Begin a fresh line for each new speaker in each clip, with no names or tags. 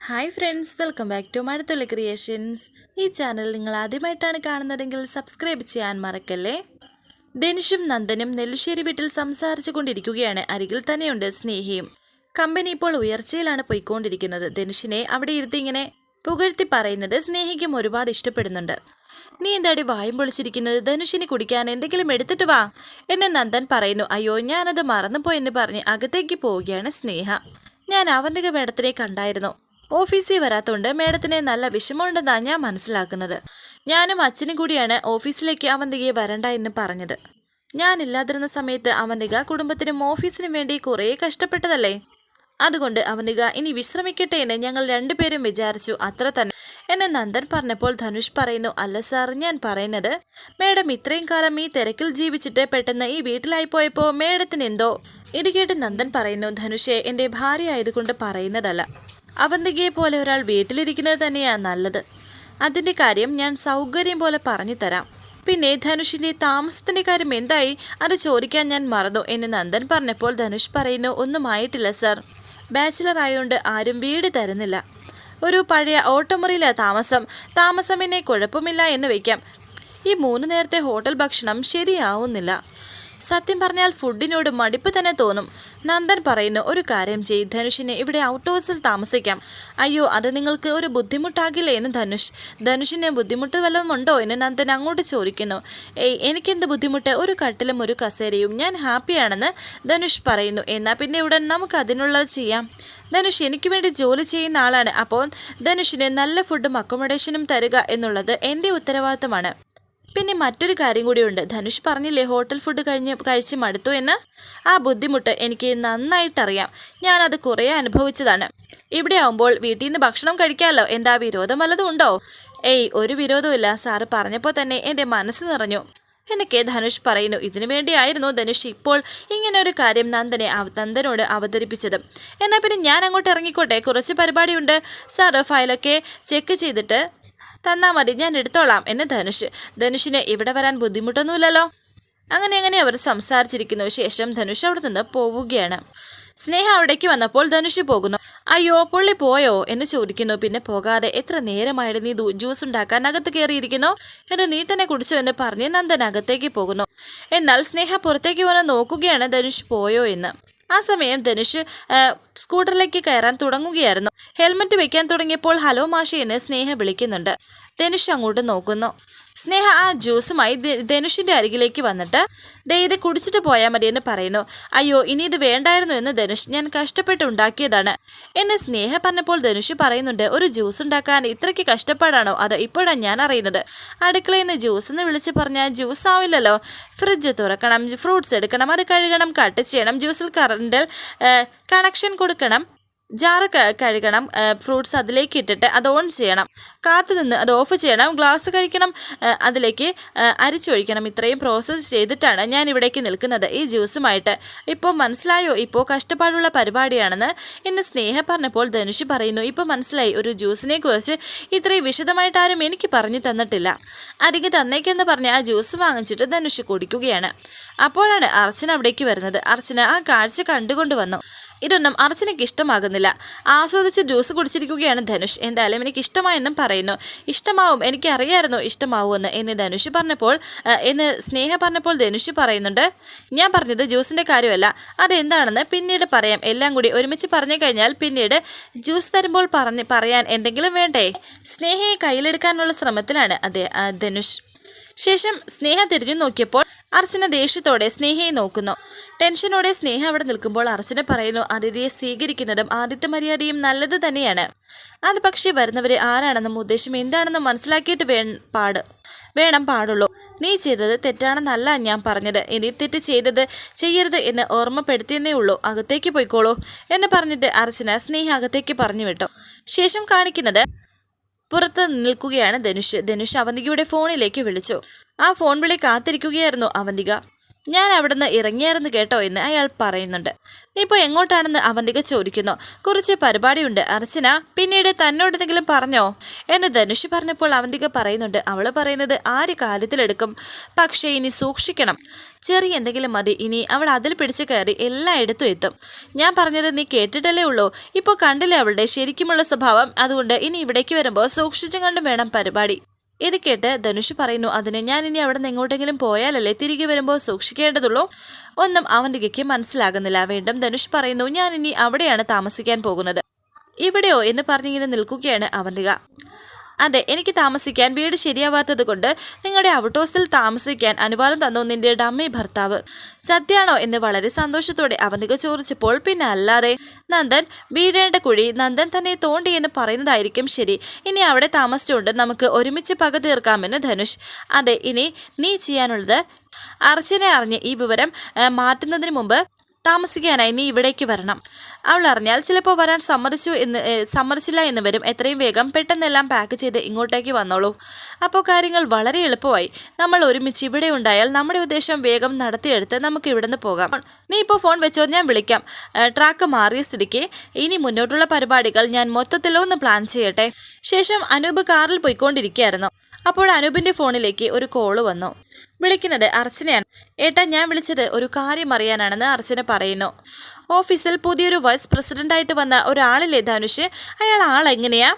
Hi friends welcome back to Mazhathulli creations ഈ channel നിങ്ങൾ ആദ്യമായിട്ടാണ് കാണുന്നതെങ്കിൽ സബ്സ്ക്രൈബ് ചെയ്യാൻ മറക്കല്ലേ? ഡെനിഷും നന്ദനും നെല്ലിശ്ശേരി വീട്ടിൽ സംസാരിച്ചു കൊണ്ടിരിക്കുകയാണ്. അരികിൽ തന്നെയുണ്ട് സ്നേഹിയും. കമ്പനി ഇപ്പോൾ ഉയർച്ചയിലാണ് പോയിക്കൊണ്ടിരിക്കുന്നത്. ധനുഷിനെ അവിടെ ഇരുത്തി ഇങ്ങനെ പുകഴ്ത്തി പറയുന്നത് സ്നേഹിക്കും ഒരുപാട് ഇഷ്ടപ്പെടുന്നുണ്ട്. നീ എന്താടി വായും പൊളിച്ചിരിക്കുന്നത്? ധനുഷിന് കുടിക്കാൻ എന്തെങ്കിലും എടുത്തിട്ട് വാ. എന്നെ നന്ദൻ പറയുന്നു. അയ്യോ ഞാനത് മറന്നുപോയെന്ന് പറഞ്ഞ് അകത്തേക്ക് പോവുകയാണ് സ്നേഹ. ഞാൻ അവന്തിക മേഡത്തിനെ കണ്ടായിരുന്നു. ഓഫീസിൽ വരാത്തോണ്ട് മേഡത്തിന് നല്ല വിഷമമുണ്ടെന്നാണ് ഞാൻ മനസ്സിലാക്കുന്നത്. ഞാനും അച്ഛനും കൂടിയാണ് ഓഫീസിലേക്ക് അവന്തികയെ വരണ്ട എന്ന് പറഞ്ഞത്. ഞാനില്ലാതിരുന്ന സമയത്ത് അവന്തിക കുടുംബത്തിനും ഓഫീസിനും വേണ്ടി കുറേ കഷ്ടപ്പെട്ടതല്ലേ? അതുകൊണ്ട് അവന്തിക ഇനി വിശ്രമിക്കട്ടെ എന്ന് ഞങ്ങൾ രണ്ടുപേരും വിചാരിച്ചു അത്ര തന്നെ. എന്നെ നന്ദൻ പറഞ്ഞപ്പോൾ ധനുഷ് പറയുന്നു അല്ല സാർ ഞാൻ പറയുന്നത് മേഡം ഇത്രയും കാലം ഈ തിരക്കിൽ ജീവിച്ചിട്ട് പെട്ടെന്ന് ഈ വീട്ടിലായി പോയപ്പോൾ മേഡത്തിന് എന്തോ? ഇത് കേട്ട് നന്ദൻ പറയുന്നു ധനുഷെ എന്റെ ഭാര്യ ആയതുകൊണ്ട് പറയുന്നതല്ല. അവന്തികയെ പോലെ ഒരാൾ വീട്ടിലിരിക്കുന്നത് തന്നെയാണ് നല്ലത്. അതിന്റെ കാര്യം ഞാൻ സൗകര്യം പോലെ പറഞ്ഞു തരാം. പിന്നെ ധനുഷിന്റെ താമസത്തിന്റെ കാര്യം എന്തായി? അത് ചോദിക്കാൻ ഞാൻ മറന്നു എന്ന് നന്ദൻ പറഞ്ഞപ്പോൾ ധനുഷ് പറയുന്നു ഒന്നും ആയിട്ടില്ല സർ. ബാച്ചിലർ ആയതുകൊണ്ട് ആരും വീട് തരുന്നില്ല. ഒരു പഴയ ഓട്ടമുറിയിലാണ് താമസം. താമസം എന്നെ കുഴപ്പമില്ല എന്ന് വയ്ക്കാം. ഈ മൂന്ന് നേരത്തെ ഹോട്ടൽ ഭക്ഷണം ശരിയാവുന്നില്ല. സത്യം പറഞ്ഞാൽ ഫുഡിനോട് മടിപ്പ് തന്നെ തോന്നും. നന്ദൻ പറയുന്നു ഒരു കാര്യം ചെയ് ധനുഷിനെ ഇവിടെ ഔട്ട് ഹൗസിൽ താമസിക്കാം. അയ്യോ അത് നിങ്ങൾക്ക് ഒരു ബുദ്ധിമുട്ടാകില്ലേ എന്ന് ധനുഷ്. ധനുഷിന് ബുദ്ധിമുട്ട് വല്ലതും ഉണ്ടോ എന്ന് നന്ദൻ അങ്ങോട്ട് ചോദിക്കുന്നു. ഏയ് എനിക്കെന്ത് ബുദ്ധിമുട്ട്? ഒരു കട്ടിലും ഒരു കസേരയും. ഞാൻ ഹാപ്പിയാണെന്ന് ധനുഷ് പറയുന്നു. എന്നാൽ പിന്നെ ഉടൻ നമുക്ക് അതിനുള്ളത് ചെയ്യാം. ധനുഷ് എനിക്ക് വേണ്ടി ജോലി ചെയ്യുന്ന ആളാണ്. അപ്പോൾ ധനുഷിന് നല്ല ഫുഡും അക്കോമഡേഷനും തരിക എന്നുള്ളത് എന്റെ ഉത്തരവാദിത്തമാണ്. പിന്നെ മറ്റൊരു കാര്യം കൂടിയുണ്ട്. ധനുഷ് പറഞ്ഞില്ലേ ഹോട്ടൽ ഫുഡ് കഴിഞ്ഞ് കഴിച്ച് മടുത്തു എന്ന്? ആ ബുദ്ധിമുട്ട് എനിക്ക് നന്നായിട്ടറിയാം. ഞാനത് കുറേ അനുഭവിച്ചതാണ്. ഇവിടെ ആവുമ്പോൾ വീട്ടിൽ നിന്ന് ഭക്ഷണം കഴിക്കാമല്ലോ എന്താ വിരോധം വല്ലതും ഉണ്ടോ? ഏയ് ഒരു വിരോധമില്ല സാറ് പറഞ്ഞപ്പോൾ തന്നെ എന്റെ മനസ്സ് നിറഞ്ഞു. എന്നൊക്കെ ധനുഷ് പറയുന്നു. ഇതിനു വേണ്ടിയായിരുന്നു ധനുഷ് ഇപ്പോൾ ഇങ്ങനെ ഒരു കാര്യം നന്ദനെ നന്ദനോട് അവതരിപ്പിച്ചത്. എന്നാൽ പിന്നെ ഞാൻ അങ്ങോട്ട് ഇറങ്ങിക്കോട്ടെ. കുറച്ച് പരിപാടിയുണ്ട്. സാറ് ഫയലൊക്കെ ചെക്ക് ചെയ്തിട്ട് തന്നാ മതി ഞാൻ എടുത്തോളാം എന്ന് ധനുഷ്. ധനുഷിന് ഇവിടെ വരാൻ ബുദ്ധിമുട്ടൊന്നുമില്ലല്ലോ. അങ്ങനെ അങ്ങനെ അവർ സംസാരിച്ചിരിക്കുന്നു ശേഷം ധനുഷ് അവിടെ നിന്ന് പോവുകയാണ്. സ്നേഹ അവിടേക്ക് വന്നപ്പോൾ ധനുഷ് പോകുന്നു. അയ്യോ പുള്ളി പോയോ? എന്ന് ചോദിക്കുന്നു. പിന്നെ പോകാതെ എത്ര നേരമായിട്ട് നീ ജ്യൂസ് ഉണ്ടാക്കാൻ അകത്ത് കയറിയിരിക്കുന്നു? എന്ന് നീ തന്നെ കുടിച്ചോ എന്ന് പറഞ്ഞ് നന്ദൻ അകത്തേക്ക് പോകുന്നു. എന്നാൽ സ്നേഹ പുറത്തേക്ക് വന്ന് നോക്കുകയാണ് ധനുഷ് പോയോ എന്ന്. ആ സമയം ധനുഷ് സ്കൂട്ടറിലേക്ക് കയറാൻ തുടങ്ങുകയായിരുന്നു. ഹെൽമെറ്റ് വെക്കാൻ തുടങ്ങിയപ്പോൾ ഹലോ മാഷി സ്നേഹ വിളിക്കുന്നുണ്ട്. ധനുഷ് അങ്ങോട്ട് നോക്കുന്നു. സ്നേഹ ആ ജ്യൂസുമായി ധനുഷിന്റെ അരികിലേക്ക് വന്നിട്ട് ദേ ഇത് കുടിച്ചിട്ട് പോയാൽ മതി എന്ന് പറയുന്നു. അയ്യോ ഇനി ഇത് വേണ്ടായിരുന്നു എന്ന് ധനുഷ് ഞാൻ കഷ്ടപ്പെട്ട് ഉണ്ടാക്കിയതാണ്. എന്നെ സ്നേഹ പറഞ്ഞപ്പോൾ ധനുഷ് പറയുന്നുണ്ട് ഒരു ജ്യൂസ് ഉണ്ടാക്കാൻ ഇത്രയ്ക്ക് കഷ്ടപ്പാടാണോ? അത് ഇപ്പോഴാണ് ഞാൻ അറിയുന്നത്. അടുക്കളയിൽ നിന്ന് ജ്യൂസ് എന്ന് വിളിച്ച് പറഞ്ഞാൽ ജ്യൂസ് ആവില്ലല്ലോ. ഫ്രിഡ്ജ് തുറക്കണം ഫ്രൂട്ട്സ് എടുക്കണം അത് കഴുകണം കട്ട് ചെയ്യണം ജ്യൂസിൽ കറണ്ടിൽ കണക്ഷൻ കൊടുക്കണം ജാറ് കഴുകണം ഫ്രൂട്ട്സ് അതിലേക്ക് ഇട്ടിട്ട് അത് ഓൺ ചെയ്യണം. കാത്തു നിന്ന് അത് ഓഫ് ചെയ്യണം. ഗ്ലാസ് കഴിക്കണം അതിലേക്ക് അരിച്ചൊഴിക്കണം ഇത്രയും പ്രോസസ്സ് ചെയ്തിട്ടാണ് ഞാൻ ഇവിടേക്ക് നിൽക്കുന്നത് ഈ ജ്യൂസുമായിട്ട്. ഇപ്പോൾ മനസ്സിലായോ? ഇപ്പോൾ കഷ്ടപ്പാടുള്ള പരിപാടിയാണെന്ന് എന്നെ സ്നേഹ പറഞ്ഞപ്പോൾ ധനുഷ് പറയുന്നു ഇപ്പോൾ മനസ്സിലായി ഒരു ജ്യൂസിനെ കുറിച്ച് ഇത്രയും വിശദമായിട്ട് ആരും എനിക്ക് പറഞ്ഞു തന്നിട്ടില്ല. അരികെ തന്നേക്കെന്ന് പറഞ്ഞ് ആ ജ്യൂസ് വാങ്ങിച്ചിട്ട് ധനുഷ് കുടിക്കുകയാണ്. അപ്പോഴാണ് അർച്ചന അവിടേക്ക് വരുന്നത്. അർച്ചന ആ കാഴ്ച കണ്ടുകൊണ്ട് വന്നു. ഇതൊന്നും അർച്ചനയ്ക്ക് ഇഷ്ടമാകുന്നില്ല. ആസ്വദിച്ച് ജ്യൂസ് കുടിച്ചിരിക്കുകയാണ് ധനുഷ്. എന്തായാലും എനിക്ക് ഇഷ്ടമായെന്നും പറയുന്നു. ഇഷ്ടമാവും എനിക്ക് അറിയാമായിരുന്നു ഇഷ്ടമാവുമെന്ന്. എന്ന് ധനുഷ് പറഞ്ഞപ്പോൾ എന്ന് സ്നേഹ പറഞ്ഞപ്പോൾ ധനുഷ് പറയുന്നുണ്ട് ഞാൻ പറഞ്ഞത് ജ്യൂസിന്റെ കാര്യമല്ല. അതെന്താണെന്ന് പിന്നീട് പറയാം. എല്ലാം കൂടി ഒരുമിച്ച് പറഞ്ഞു കഴിഞ്ഞാൽ പിന്നീട് ജ്യൂസ് തരുമ്പോൾ പറഞ്ഞ് പറയാൻ എന്തെങ്കിലും വേണ്ടേ? സ്നേഹയെ കയ്യിലെടുക്കാനുള്ള ശ്രമത്തിലാണ് അതെ ധനുഷ്. ശേഷം സ്നേഹ തിരിഞ്ഞു നോക്കിയപ്പോൾ അർച്ചന ദേഷ്യത്തോടെ സ്നേഹയെ നോക്കുന്നു. ടെൻഷനോടെ സ്നേഹ അവിടെ നിൽക്കുമ്പോൾ അർച്ചന പറയുന്നു അതിഥിയെ സ്വീകരിക്കുന്നതും ആദിത്യ മര്യാദയും നല്ലത് തന്നെയാണ്. അത് പക്ഷേ വരുന്നവരെ ആരാണെന്നും ഉദ്ദേശം എന്താണെന്നും മനസ്സിലാക്കിയിട്ട് വേ പാട് വേണം പാടുള്ളൂ. നീ ചെയ്തത് തെറ്റാണെന്നല്ല ഞാൻ പറഞ്ഞത്. ഇനി തെറ്റ് ചെയ്തത് ചെയ്യരുത് എന്ന് ഓർമ്മപ്പെടുത്തിയെന്നേ ഉള്ളൂ. അകത്തേക്ക് പോയിക്കോളൂ എന്ന് പറഞ്ഞിട്ട് അർച്ചന സ്നേഹ അകത്തേക്ക് പറഞ്ഞു വിട്ടു. ശേഷം കാണിക്കുന്നത് പുറത്ത് നിൽക്കുകയാണ് ധനുഷ്. ധനുഷ് അവന്തികയുടെ ഫോണിലേക്ക് വിളിച്ചു. ആ ഫോൺ വിളി കാത്തിരിക്കുകയായിരുന്നു അവന്തിക. ഞാൻ അവിടുന്ന് ഇറങ്ങിയായിരുന്നു കേട്ടോ എന്ന് അയാൾ പറയുന്നുണ്ട്. ഇപ്പോൾ എങ്ങോട്ടാണെന്ന് അവന്തിക ചോദിക്കുന്നു കുറച്ച് പരിപാടിയുണ്ട് അർച്ചന. പിന്നീട് തന്നോടെന്തെങ്കിലും പറഞ്ഞോ? എന്ന് ധനുഷ് പറഞ്ഞപ്പോൾ അവന്തിക പറയുന്നുണ്ട്. അവൾ പറയുന്നത് ആര് കാര്യത്തിലെടുക്കും? പക്ഷേ ഇനി സൂക്ഷിക്കണം. ചെറിയ എന്തെങ്കിലും മതി. ഇനി അവൾ അതിൽ പിടിച്ച് കയറി എല്ലായിടത്തും എത്തും. ഞാൻ പറഞ്ഞത് നീ കേട്ടിട്ടല്ലേ ഉള്ളൂ. ഇപ്പോൾ കണ്ടില്ലേ അവളുടെ ശരിക്കുമുള്ള സ്വഭാവം? അതുകൊണ്ട് ഇനി ഇവിടേക്ക് വരുമ്പോൾ സൂക്ഷിച്ചും കണ്ടും വേണം പരിപാടി. ഇത് കേട്ട് ധനുഷ് പറയുന്നു അതിന് ഞാൻ ഇനി അവിടെ നിന്ന് എങ്ങോട്ടെങ്കിലും പോയാലല്ലേ തിരികെ വരുമ്പോൾ സൂക്ഷിക്കേണ്ടതുള്ളൂ? ഒന്നും അവന്തികയ്ക്ക് മനസ്സിലാകുന്നില്ല. വീണ്ടും ധനുഷ് പറയുന്നു ഞാൻ ഇനി അവിടെയാണ് താമസിക്കാൻ പോകുന്നത്. ഇവിടെയോ? എന്ന് പറഞ്ഞിങ്ങനെ നിൽക്കുകയാണ് അവന്തിക. അതെ എനിക്ക് താമസിക്കാൻ വീട് ശരിയാവാത്തത് കൊണ്ട് നിങ്ങളുടെ ഔട്ട് ഹൗസിൽ താമസിക്കാൻ അനുവാദം തന്നു നിന്റെ ഡമ്മി ഭർത്താവ്. സത്യാണോ എന്ന് വളരെ സന്തോഷത്തോടെ അവനിക ചോദിച്ചപ്പോൾ പിന്നെ അല്ലാതെ നന്ദൻ വീഴേണ്ട കുഴി നന്ദൻ തന്നെ തോണ്ടി എന്ന് പറയുന്നതായിരിക്കും ശരി. ഇനി അവിടെ താമസിച്ചുകൊണ്ട് നമുക്ക് ഒരുമിച്ച് പക തീർക്കാമെന്ന് ധനുഷ്. അതെ ഇനി നീ ചെയ്യാനുള്ളത് അർച്ചനെ അറിഞ്ഞ് ഈ വിവരം മാറ്റുന്നതിന് മുമ്പ് താമസിക്കാനായി നീ ഇവിടേക്ക് വരണം. അവൾ അറിഞ്ഞാൽ ചിലപ്പോൾ വരാൻ സമ്മതിച്ചു എന്ന് സമ്മതിച്ചില്ല എന്ന് വരും. എത്രയും വേഗം പെട്ടെന്നെല്ലാം പാക്ക് ചെയ്ത് ഇങ്ങോട്ടേക്ക് വന്നോളൂ. അപ്പോൾ കാര്യങ്ങൾ വളരെ എളുപ്പമായി. നമ്മൾ ഒരുമിച്ച് ഇവിടെ ഉണ്ടായാൽ നമ്മുടെ ഉദ്ദേശം വേഗം നടത്തിയെടുത്ത് നമുക്ക് ഇവിടുന്ന് പോകാം. നീ ഇപ്പോൾ ഫോൺ വെച്ചോ? ഞാൻ വിളിക്കാം. ട്രാക്ക് മാറിയ സ്ഥിതിക്ക് ഇനി മുന്നോട്ടുള്ള പരിപാടികൾ ഞാൻ മൊത്തത്തിലൊന്ന് പ്ലാൻ ചെയ്യട്ടെ. ശേഷം അനൂപ് കാറിൽ പോയിക്കൊണ്ടിരിക്കുകയായിരുന്നു. അപ്പോൾ അനൂപിന്റെ ഫോണിലേക്ക് ഒരു കോൾ വന്നു. വിളിക്കുന്നത് അർച്ചനയാണ്. ഏട്ടാ ഞാൻ വിളിച്ചത് ഒരു കാര്യം അറിയാനാണെന്ന് അർച്ചന പറയുന്നു. ഓഫീസിൽ പുതിയൊരു വൈസ് പ്രസിഡന്റായിട്ട് വന്ന ഒരാളില്ലേ ധനുഷ്? അയാൾ ആളെങ്ങനെയാ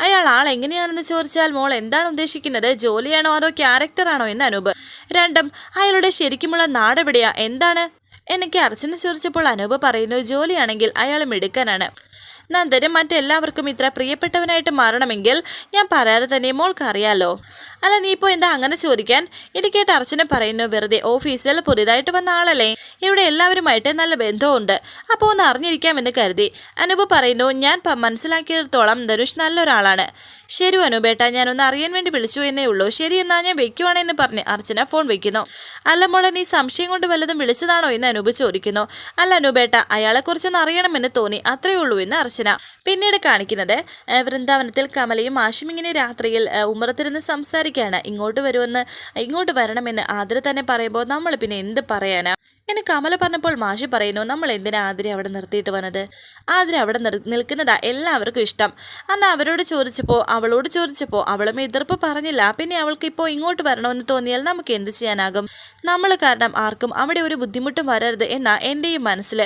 അയാൾ ആൾ എങ്ങനെയാണെന്ന് ചോദിച്ചാൽ മോൾ എന്താണ് ഉദ്ദേശിക്കുന്നത്? ജോലിയാണോ അതോ ക്യാരക്ടറാണോ എന്ന് അനൂപ്. രണ്ടും അയാളുടെ ശരിക്കുമുള്ള നാടെവിടെയാ? എന്താണ്? എനിക്ക് അർച്ചന ചോദിച്ചപ്പോൾ അനൂപ് പറയുന്നു ജോലിയാണെങ്കിൽ അയാൾ മിടുക്കനാണ്. നന്ദനും മറ്റെല്ലാവർക്കും ഇത്ര പ്രിയപ്പെട്ടവനായിട്ട് മാറണമെങ്കിൽ ഞാൻ പറയാതെ തന്നെ മോൾക്ക് അറിയാലോ അല്ല നീ ഇപ്പോൾ എന്താ അങ്ങനെ ചോദിക്കാൻ? ഇത് കേട്ട് അർച്ചന പറയുന്നു വെറുതെ ഓഫീസിൽ പുതിയതായിട്ട് വന്ന ആളല്ലേ? ഇവിടെ എല്ലാവരുമായിട്ട് നല്ല ബന്ധമുണ്ട് അപ്പോൾ ഒന്ന് അറിഞ്ഞിരിക്കാമെന്ന് കരുതി. അനൂപ് പറയുന്നു ഞാൻ മനസ്സിലാക്കിയിടത്തോളം ധനുഷ് നല്ലൊരാളാണ്. ശരി അനൂപേട്ട ഞാനൊന്ന് അറിയാൻ വേണ്ടി വിളിച്ചു എന്നേ ഉള്ളൂ. ശരി എന്നാ ഞാൻ വെക്കുവാണെന്ന് പറഞ്ഞ് അർച്ചന ഫോൺ വെക്കുന്നു. അല്ല മോളെ നീ സംശയം കൊണ്ട് വല്ലതും വിളിച്ചതാണോ എന്ന് അനൂപ് ചോദിക്കുന്നു. അല്ല അനൂപേട്ട അയാളെക്കുറിച്ചൊന്ന് അറിയണമെന്ന് തോന്നി. അത്രയേ ഉള്ളൂ എന്ന് അർച്ചന പിന്നീട് കാണിക്കുന്നത് വൃന്ദാവനത്തിൽ കമലയും ആശുമിങ്ങിനെ രാത്രിയിൽ ഉമ്മറത്തിരുന്ന് ഉമ്മറത്തിരുന്ന് സംസാരിക്കുകയാണ്. ഇങ്ങോട്ട് വരുമെന്ന് ഇങ്ങോട്ട് വരണമെന്ന് ആതിര തന്നെ പറയുമ്പോൾ നമ്മൾ പിന്നെ എന്ത് പറയാനാ? എന്നെ കമല പറഞ്ഞപ്പോൾ മാഷി പറയുന്നു നമ്മൾ എന്തിനാ ആതിരി അവിടെ നിർത്തിയിട്ട് വന്നത്? ആതിരി അവിടെ നിൽക്കുന്നതാ എല്ലാവർക്കും ഇഷ്ടം. അന്ന് അവരോട് ചോദിച്ചപ്പോൾ അവളോട് ചോദിച്ചപ്പോൾ അവളും എതിർപ്പ് പറഞ്ഞില്ല. പിന്നെ അവൾക്ക് ഇപ്പോൾ ഇങ്ങോട്ട് വരണമെന്ന് തോന്നിയാൽ നമുക്ക് എന്ത് ചെയ്യാനാകും? നമ്മൾ കാരണം ആർക്കും അവിടെ ഒരു ബുദ്ധിമുട്ടും വരരുത് എന്നാ എന്റെയും മനസ്സിൽ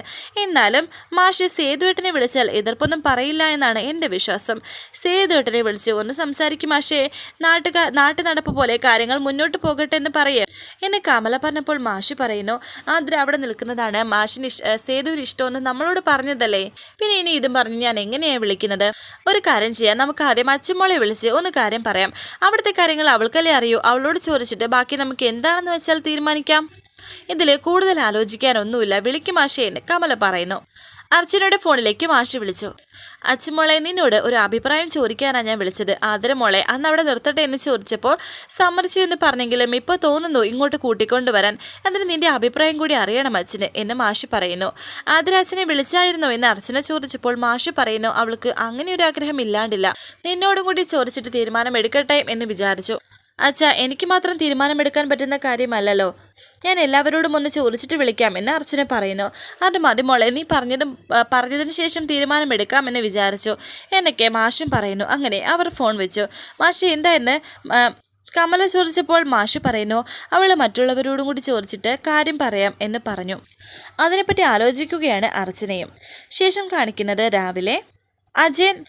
എന്നാലും മാഷി സേതുവേട്ടനെ വിളിച്ചാൽ എതിർപ്പൊന്നും പറയില്ല എന്നാണ് എന്റെ വിശ്വാസം. സേതുവേട്ടനെ വിളിച്ച് ഒന്ന് സംസാരിക്കും മാഷേ. നാട്ടുകാർ നാട്ടു നടപ്പ് പോലെ കാര്യങ്ങൾ മുന്നോട്ട് പോകട്ടെ എന്ന് പറയേ. എന്നെ കമല പറഞ്ഞപ്പോൾ മാഷി പറയുന്നു ആദ്ര അവിടെ നിൽക്കുന്നതാണ്. മാഷിന് സേതുവിന് ഇഷ്ടമെന്ന് നമ്മളോട് പറഞ്ഞതല്ലേ? പിന്നെ ഇനി ഇതും പറഞ്ഞ് ഞാൻ എങ്ങനെയാണ് വിളിക്കുന്നത്? ഒരു കാര്യം ചെയ്യാം. നമുക്ക് ആദ്യം അച്ഛമോളെ വിളിച്ച് ഒന്ന് കാര്യം പറയാം. അവിടുത്തെ കാര്യങ്ങൾ അവൾക്കല്ലേ അറിയൂ? അവളോട് ചോദിച്ചിട്ട് ബാക്കി നമുക്ക് എന്താണെന്ന് വെച്ചാൽ തീരുമാനിക്കാം? ഇതിൽ കൂടുതൽ ആലോചിക്കാനൊന്നുമില്ല. വിളിക്കും മാഷേ എന്ന് കമല പറയുന്നു. അർച്ചനയുടെ ഫോണിലേക്ക് മാഷി വിളിച്ചു. അച്ഛമോളെ നിന്നോട് ഒരു അഭിപ്രായം ചോദിക്കാനാണ് ഞാൻ വിളിച്ചത്. ആദരമോളെ അന്ന് അവിടെ നിർത്തട്ടെ എന്ന് ചോദിച്ചപ്പോൾ സമ്മതിച്ചു എന്ന് പറഞ്ഞെങ്കിലും ഇപ്പോൾ തോന്നുന്നു ഇങ്ങോട്ട് കൂട്ടിക്കൊണ്ടുവരാൻ എന്നിട്ട് നിന്റെ അഭിപ്രായം കൂടി അറിയണം അച്ഛന് എന്ന് മാഷി പറയുന്നു. ആദരാച്ചനെ വിളിച്ചായിരുന്നോ എന്ന് അർച്ചന ചോദിച്ചപ്പോൾ മാഷി പറയുന്നു അവൾക്ക് അങ്ങനെ ഒരു ആഗ്രഹം ഇല്ലാണ്ടില്ല. നിന്നോടും കൂടി ചോദിച്ചിട്ട് തീരുമാനം എടുക്കട്ടെ എന്ന് വിചാരിച്ചു. അച്ഛാ എനിക്ക് മാത്രം തീരുമാനമെടുക്കാൻ പറ്റുന്ന കാര്യമല്ലല്ലോ. ഞാൻ എല്ലാവരോടും ഒന്ന് ചോദിച്ചിട്ട് വിളിക്കാം എന്ന് അർച്ചന പറയുന്നു. അത് മതി മോളെ നീ പറഞ്ഞതും പറഞ്ഞതിന് ശേഷം തീരുമാനമെടുക്കാമെന്ന് വിചാരിച്ചു. എന്നൊക്കെ മാഷും പറയുന്നു. അങ്ങനെ അവർ ഫോൺ വെച്ചു. മാഷ് എന്തായെന്ന്? എന്ന് കമല ചോദിച്ചപ്പോൾ മാഷ് പറയുന്നു അവൾ മറ്റുള്ളവരോടും കൂടി ചോദിച്ചിട്ട് കാര്യം പറയാം എന്ന് പറഞ്ഞു. അതിനെപ്പറ്റി ആലോചിക്കുകയാണ് അർച്ചനയും. ശേഷം കാണിക്കുന്നത് രാവിലെ അജയൻ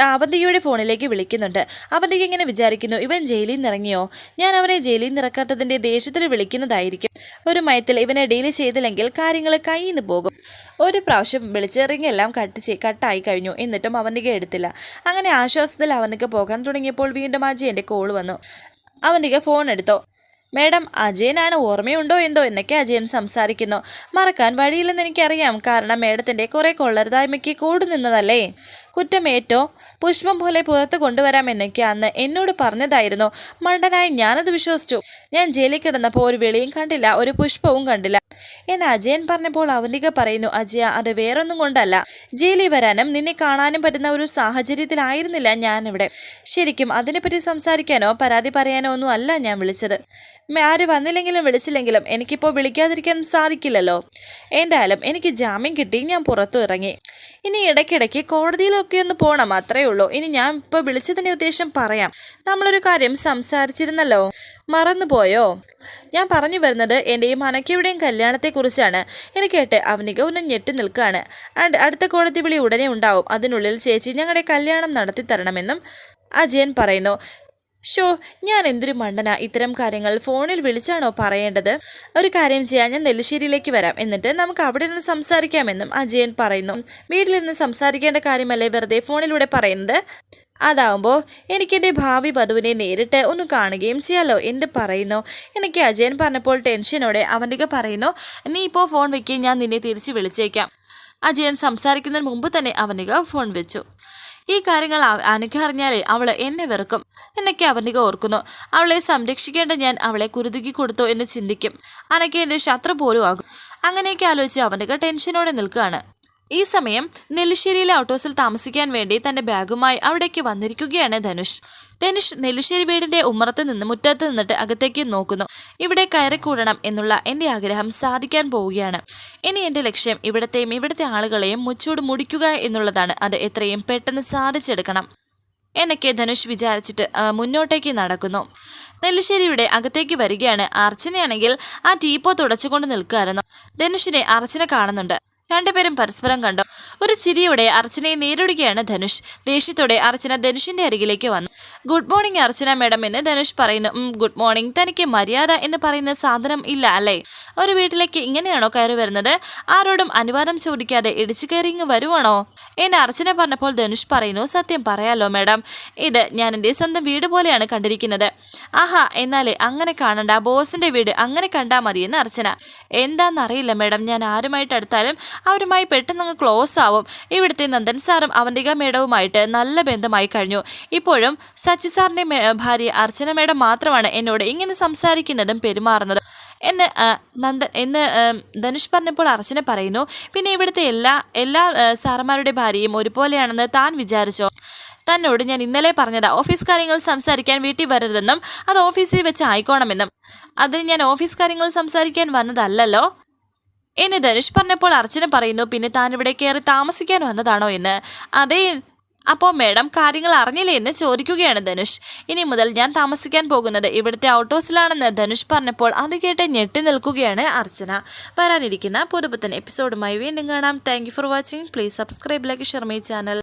അവന്തികയുടെ ഫോണിലേക്ക് വിളിക്കുന്നുണ്ട്. അവന്തിക ഇങ്ങനെ വിചാരിക്കുന്നു ഇവൻ ജയിലിൽ നിന്ന് ഇറങ്ങിയോ ഞാൻ അവനെ ജയിലിൽ നിന്ന് ഇറക്കാത്തതിന്റെ ദേഷ്യത്തിൽ വിളിക്കുന്നതായിരിക്കും. ഒരു മയത്തിൽ ഇവനെ ഡീൽ ചെയ്തില്ലെങ്കിൽ കാര്യങ്ങൾ കയ്യിൽ നിന്ന് പോകും. ഒരു പ്രാവശ്യം വിളിച്ച് റിങ്ങെല്ലാം കട്ട് ചെയ് കട്ടായി കഴിഞ്ഞു. എന്നിട്ടും അവന്തിക എടുത്തില്ല. അങ്ങനെ ആശ്വാസത്തിൽ അവന്തിക പോകാൻ തുടങ്ങിയപ്പോൾ വീണ്ടും അജയന്റെ കോൾ വന്നു. അവന്തിക ഫോൺ എടുത്തോ. മേഡം അജയനാണ് ഓർമ്മയുണ്ടോ എന്തോ എന്നൊക്കെ അജയൻ സംസാരിക്കുന്നു. മറക്കാൻ വഴിയില്ലെന്ന് എനിക്കറിയാം. കാരണം മേഡത്തിന്റെ കുറേ കൊള്ളരുതായ്മയ്ക്ക് കൂടു നിന്നതല്ലേ? കുറ്റമേറ്റോ പുഷ്പം പോലെ പുറത്ത് കൊണ്ടുവരാം എന്നൊക്കെ അന്ന് എന്നോട് പറഞ്ഞതായിരുന്നു. മണ്ടനായി ഞാനത് വിശ്വസിച്ചു. ഞാൻ ജയിലിൽ കിടന്നപ്പോൾ ഒരു വെളിയും കണ്ടില്ല ഒരു പുഷ്പവും കണ്ടില്ല. എന്ന് അജയൻ പറഞ്ഞപ്പോൾ അവനിക പറയുന്നു അജയ അത് വേറൊന്നും കൊണ്ടല്ല. ജയിലിൽ വരാനും നിന്നെ കാണാനും പറ്റുന്ന ഒരു സാഹചര്യത്തിലായിരുന്നില്ല ഞാനിവിടെ. ശരിക്കും അതിനെപ്പറ്റി സംസാരിക്കാനോ പരാതി പറയാനോ ഒന്നും അല്ല ഞാൻ വിളിച്ചത്. ആര് വന്നില്ലെങ്കിലും വിളിച്ചില്ലെങ്കിലും എനിക്കിപ്പോൾ വിളിക്കാതിരിക്കാൻ സാധിക്കില്ലല്ലോ. എന്തായാലും എനിക്ക് ജാമ്യം കിട്ടി ഞാൻ പുറത്തു ഇറങ്ങി. ഇനി ഇടയ്ക്കിടയ്ക്ക് കോടതിയിലൊക്കെ ഒന്ന് പോകണം അത്രേ ഉള്ളൂ. ഇനി ഞാൻ ഇപ്പോൾ വിളിച്ചതിന്റെ ഉദ്ദേശം പറയാം. നമ്മളൊരു കാര്യം സംസാരിച്ചിരുന്നല്ലോ മറന്നുപോയോ? ഞാൻ പറഞ്ഞു വരുന്നത് എന്റെയും അനക്കയുടെയും കല്യാണത്തെക്കുറിച്ചാണ്. എന്ന് കേട്ട് അവനിക ഒന്ന് ഞെട്ടി നിൽക്കുകയാണ്. ആൻഡ് അടുത്ത കോടതി വിളി ഉടനെ ഉണ്ടാവും. അതിനുള്ളിൽ ചേച്ചി ഞങ്ങളുടെ കല്യാണം നടത്തി തരണമെന്നും അജയൻ പറയുന്നു. ഷോ ഞാൻ എന്തൊരു മണ്ടന. ഇത്തരം കാര്യങ്ങൾ ഫോണിൽ വിളിച്ചാണോ പറയേണ്ടത്? ഒരു കാര്യം ചെയ്യാൻ ഞാൻ നെല്ലിശ്ശേരിയിലേക്ക് വരാം. എന്നിട്ട് നമുക്ക് അവിടെ നിന്ന് സംസാരിക്കാമെന്നും അജയൻ പറയുന്നു. വീട്ടിലിരുന്ന് സംസാരിക്കേണ്ട കാര്യമല്ലേ വെറുതെ ഫോണിലൂടെ പറയുന്നത്? അതാവുമ്പോൾ എനിക്കെന്റെ ഭാവി വധുവിനെ നേരിട്ട് ഒന്ന് കാണുകയും ചെയ്യാലോ. എന്ത് പറയുന്നു? എനിക്ക് അജയൻ പറഞ്ഞപ്പോൾ ടെൻഷനോടെ അവന്റെ പറയുന്നു നീ ഇപ്പോൾ ഫോൺ വെക്കുകയും ഞാൻ നിന്നെ തിരിച്ച് വിളിച്ചേക്കാം. അജയൻ സംസാരിക്കുന്നതിന് മുമ്പ് തന്നെ അവനിക ഫോൺ വെച്ചു. ഈ കാര്യങ്ങൾ അനഘ അറിഞ്ഞാലേ അവൾ എന്നെ വെറുക്കും. എന്നൊക്കെ അവനിക ഓർക്കുന്നു. അവളെ സംരക്ഷിക്കേണ്ട ഞാൻ അവളെ കുരുതുക്കി കൊടുത്തോ എന്ന് ചിന്തിക്കും. അനക്ക് എന്റെ ശത്രു പോലും ആകും. അങ്ങനെയൊക്കെ ആലോചിച്ച് അവനിക ടെൻഷനോടെ നിൽക്കുകയാണ്. ഈ സമയം നെല്ലിശ്ശേരിയിലെ ഓട്ടോസിൽ താമസിക്കാൻ വേണ്ടി തന്റെ ബാഗുമായി അവിടേക്ക് വന്നിരിക്കുകയാണ് ധനുഷ്. ധനുഷ് നെല്ലിശ്ശേരി വീടിന്റെ ഉമ്മറത്ത് നിന്ന് മുറ്റത്ത് നിന്നിട്ട് അകത്തേക്ക് നോക്കുന്നു. ഇവിടെ കയറിക്കൂടണം എന്നുള്ള എന്റെ ആഗ്രഹം സാധിക്കാൻ പോവുകയാണ്. ഇനി എന്റെ ലക്ഷ്യം ഇവിടത്തെയും ഇവിടുത്തെ ആളുകളെയും മുച്ചൂട് മുടിക്കുക എന്നുള്ളതാണ്. അത് എത്രയും പെട്ടെന്ന് സാധിച്ചെടുക്കണം. എന്നൊക്കെ ധനുഷ് വിചാരിച്ചിട്ട് മുന്നോട്ടേക്ക് നടക്കുന്നു. നെല്ലിശ്ശേരിയുടെ അകത്തേക്ക് വരികയാണ്. അർച്ചനയാണെങ്കിൽ ആ ടീപ്പോ തുടച്ചുകൊണ്ട് നിൽക്കുകയായിരുന്നു. ധനുഷിനെ അർച്ചന കാണുന്നുണ്ട്. രണ്ടുപേരും പരസ്പരം കണ്ടു. ഒരു ചിരിയോടെ അർച്ചനയെ നേരിടുകയാണ് ധനുഷ്. ദേഷ്യത്തോടെ അർച്ചന ധനുഷിന്റെ അരികിലേക്ക് വന്നു. ഗുഡ് മോർണിംഗ് അർച്ചന മാഡം എന്ന് ധനുഷ് പറയുന്നു. ഗുഡ് മോർണിംഗ് തനിക്ക് മര്യാദ എന്ന് പറയുന്ന സാധനം ഇല്ല അല്ലേ? ഒരു വീട്ടിലേക്ക് ഇങ്ങനെയാണോ കയറി വരുന്നത്? ആരോടും അനുവാദം ചോദിക്കാതെ ഇടിച്ചു കയറി ഇങ്ങ് വരുവാണോ? എന്നെ അർച്ചന പറഞ്ഞപ്പോൾ ധനുഷ് പറയുന്നു സത്യം പറയാലോ മാഡം ഇത് ഞാൻ എന്റെ സ്വന്തം വീട് പോലെയാണ് കണ്ടിരിക്കുന്നത്. ആഹാ എന്നാലേ അങ്ങനെ കാണണ്ട. ബോസിന്റെ വീട് അങ്ങനെ കണ്ടാൽ മതിയെന്ന് അർച്ചന. എന്താണെന്നറിയില്ല മാഡം ഞാൻ ആരുമായിട്ട് അടുത്താലും അവരുമായി പെട്ടെന്ന് ക്ലോസ് ആവും. ഇവിടുത്തെ നന്ദൻ സാറും അവന്തിക മേഡവുമായിട്ട് നല്ല ബന്ധമായി കഴിഞ്ഞു. ഇപ്പോഴും സച്ചി സാറിന്റെ ഭാര്യ അർച്ചന മേഡം മാത്രമാണ് എന്നോട് ഇങ്ങനെ സംസാരിക്കുന്നതും പെരുമാറുന്നതും. എന്ന് നന്ദ നന്ദൻ എന്ന് ധനുഷ് പറഞ്ഞപ്പോൾ അർച്ചന പറയുന്നു പിന്നെ ഇവിടുത്തെ എല്ലാ എല്ലാ സാറന്മാരുടെ ഭാര്യയും ഒരുപോലെയാണെന്ന് താൻ വിചാരിച്ചോ? തന്നോട് ഞാൻ ഇന്നലെ പറഞ്ഞതാ ഓഫീസ് കാര്യങ്ങൾ സംസാരിക്കാൻ വീട്ടിൽ വരരുതെന്നും അത് ഓഫീസിൽ വെച്ച് ആയിക്കോണമെന്നും. അതിന് ഞാൻ ഓഫീസ് കാര്യങ്ങൾ സംസാരിക്കാൻ വന്നതല്ലല്ലോ? എന്നെ ധനുഷ് പറഞ്ഞപ്പോൾ അർച്ചന പറയുന്നു പിന്നെ താൻ ഇവിടെ കയറി താമസിക്കാൻ വന്നതാണോ എന്ന്? അതേ അപ്പോൾ മേഡം കാര്യങ്ങൾ അറിഞ്ഞില്ലേ എന്ന് ചോദിക്കുകയാണ് ധനുഷ്. ഇനി മുതൽ ഞാൻ താമസിക്കാൻ പോകുന്നത് ഇവിടുത്തെ ഔട്ടോസിലാണെന്ന് ധനുഷ് പറഞ്ഞപ്പോൾ അത് കേട്ട് ഞെട്ടി നിൽക്കുകയാണ് അർച്ചന. വരാനിരിക്കുന്ന പുതുപുത്തൻ എപ്പിസോഡുമായി വീണ്ടും കാണാം. Thank for watching please subscribe like Sharmi channel